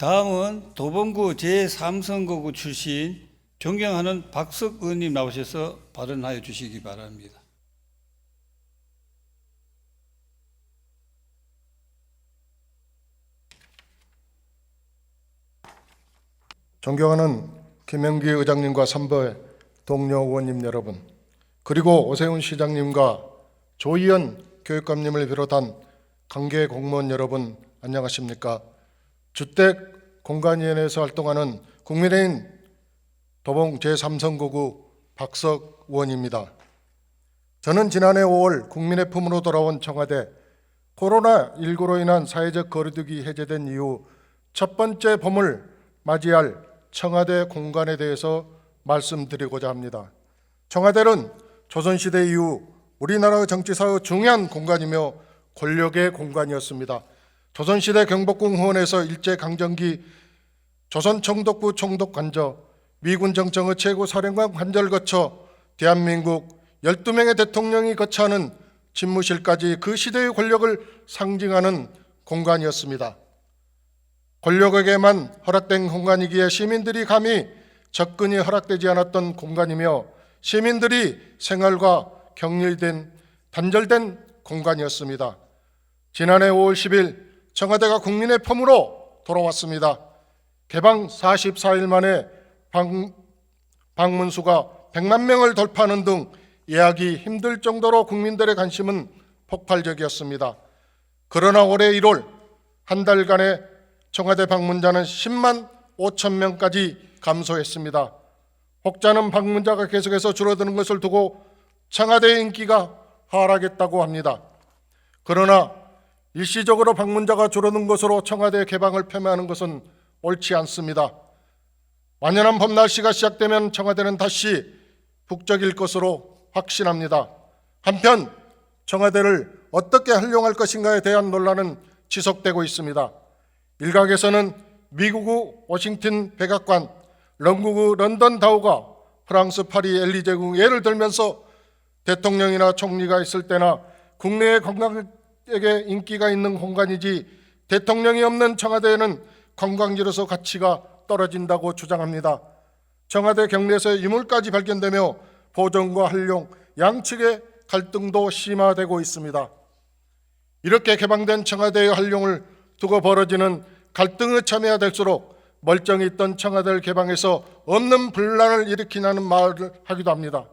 다음은 도봉구 제3선거구 출신 존경하는 박석 의원님 나오셔서 발언하여 주시기 바랍니다. 존경하는 김영기 의장님과 선배 동료 의원님 여러분, 그리고 오세훈 시장님과 조희연 교육감님을 비롯한 관계 공무원 여러분 안녕하십니까? 주택 공간위원회에서 활동하는 국민의힘 도봉 제3선거구 박석 의원입니다. 저는 지난해 5월 국민의 품으로 돌아온 청와대 코로나19로 인한 사회적 거리두기 해제된 이후 첫 번째 봄을 맞이할 청와대 공간에 대해서 말씀드리고자 합니다. 청와대는 조선시대 이후 우리나라 정치사의 중요한 공간이며 권력의 공간이었습니다. 조선시대 경복궁 후원에서 일제강점기 조선 총독부 총독 관저, 미군 정청의 최고 사령관 관저를 거쳐 대한민국 12명의 대통령이 거처하는 집무실까지 그 시대의 권력을 상징하는 공간이었습니다. 권력에게만 허락된 공간이기에 시민들이 감히 접근이 허락되지 않았던 공간이며 시민들이 생활과 격리된 단절된 공간이었습니다. 지난해 5월 10일 청와대가 국민의 품으로 돌아왔습니다. 개방 44일 만에 방, 방문수가 100만 명을 돌파하는 등 예약이 힘들 정도로 국민들의 관심은 폭발적이었습니다. 그러나 올해 1월 한 달간의 청와대 방문자는 10만 5천 명까지 감소했습니다. 혹자는 방문자가 계속해서 줄어드는 것을 두고 청와대의 인기가 하락했다고 합니다. 그러나 일시적으로 방문자가 줄어든 것으로 청와대 개방을 폄하하는 것은 옳지 않습니다. 완연한 봄 날씨가 시작되면 청와대는 다시 북적일 것으로 확신합니다. 한편 청와대를 어떻게 활용할 것인가에 대한 논란은 지속되고 있습니다. 일각에서는 미국의 워싱턴 백악관, 영국의 런던 다우가 프랑스 파리 엘리제궁 예를 들면서 대통령이나 총리가 있을 때나 국내의 관광객 에게 인기가 있는 공간이지 대통령이 없는 청와대에는 관광지로서 가치가 떨어진다고 주장합니다. 청와대 경내에서 유물까지 발견되며 보존과 활용 양측의 갈등도 심화되고 있습니다. 이렇게 개방된 청와대의 활용을 두고 벌어지는 갈등의 참여가 될수록 멀쩡히 있던 청와대를 개방해서 없는 분란을 일으키냐는 말을 하기도 합니다.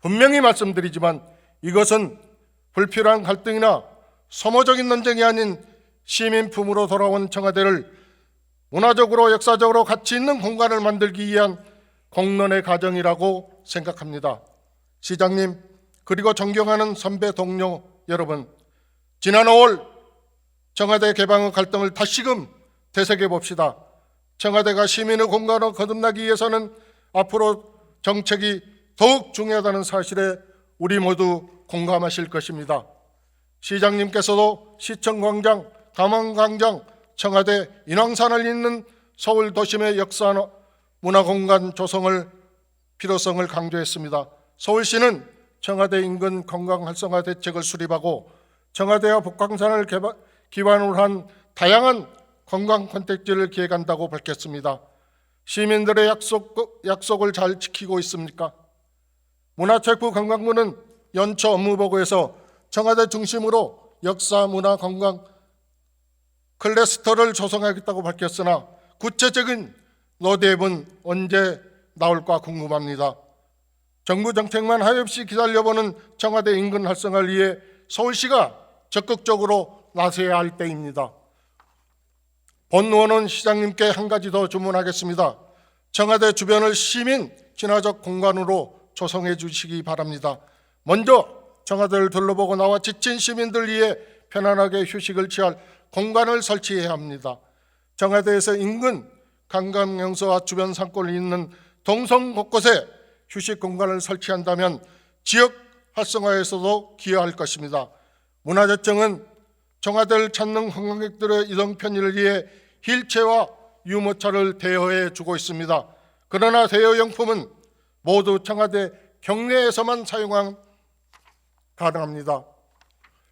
분명히 말씀드리지만 이것은 불필요한 갈등이나 소모적인 논쟁이 아닌 시민 품으로 돌아온 청와대를 문화적으로 역사적으로 가치 있는 공간을 만들기 위한 공론의 과정이라고 생각합니다. 시장님 그리고 존경하는 선배 동료 여러분 지난 5월 청와대 개방의 갈등을 다시금 되새겨 봅시다. 청와대가 시민의 공간을 거듭나기 위해서는 앞으로 정책이 더욱 중요하다는 사실에 우리 모두 공감하실 것입니다. 시장님께서도 시청광장, 담원광장, 청와대, 인왕산을 잇는 서울 도심의 역사 문화공간 조성을 필요성을 강조했습니다. 서울시는 청와대 인근 관광 활성화 대책을 수립하고 청와대와 북광산을 개발, 기반으로 한 다양한 관광 콘텐츠를 기획한다고 밝혔습니다. 시민들의 약속, 약속을 잘 지키고 있습니까? 문화체육부 관광부는 연초 업무보고에서 청와대 중심으로 역사, 문화, 관광 클래스터를 조성하겠다고 밝혔으나 구체적인 로드맵은 언제 나올까 궁금합니다. 정부 정책만 하염없이 기다려보는 청와대 인근 활성화를 위해 서울시가 적극적으로 나서야 할 때입니다. 본 의원은 시장님께 한 가지 더 주문하겠습니다. 청와대 주변을 시민 친화적 공간으로 조성해 주시기 바랍니다. 먼저 청와대를 둘러보고 나와 지친 시민들 위해 편안하게 휴식을 취할 공간을 설치해야 합니다. 청와대에서 인근 관광명소와 주변 상권을 잇는 동성 곳곳에 휴식 공간을 설치한다면 지역 활성화에서도 기여할 것입니다. 문화재청은 청와대를 찾는 관광객들의 이동 편의를 위해 힐체와 유모차를 대여해 주고 있습니다. 그러나 대여 용품은 모두 청와대 경내에서만 사용 가능합니다.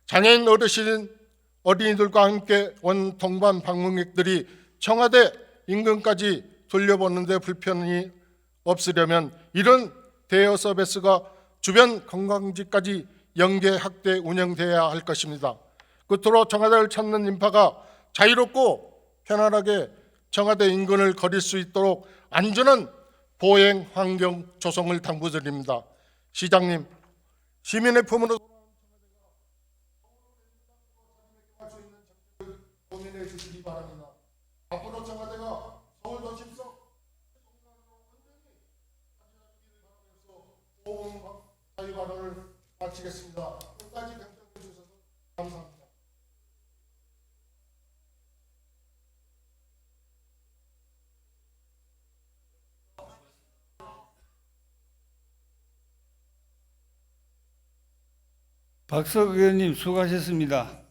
장애인 어르신 어린이들과 함께 온 동반 방문객들이 청와대 인근까지 돌려보는데 불편이 없으려면 이런 대여 서비스가 주변 관광지까지 연계 확대 운영돼야 할 것입니다. 끝으로 청와대를 찾는 인파가 자유롭고 편안하게 청와대 인근을 거릴 수 있도록 안전한 보행 환경 조성을 당부드립니다. 시장님, 시민의 품으로 마치겠습니다. 끝까지 감사합니다. 박석 의원님 수고하셨습니다.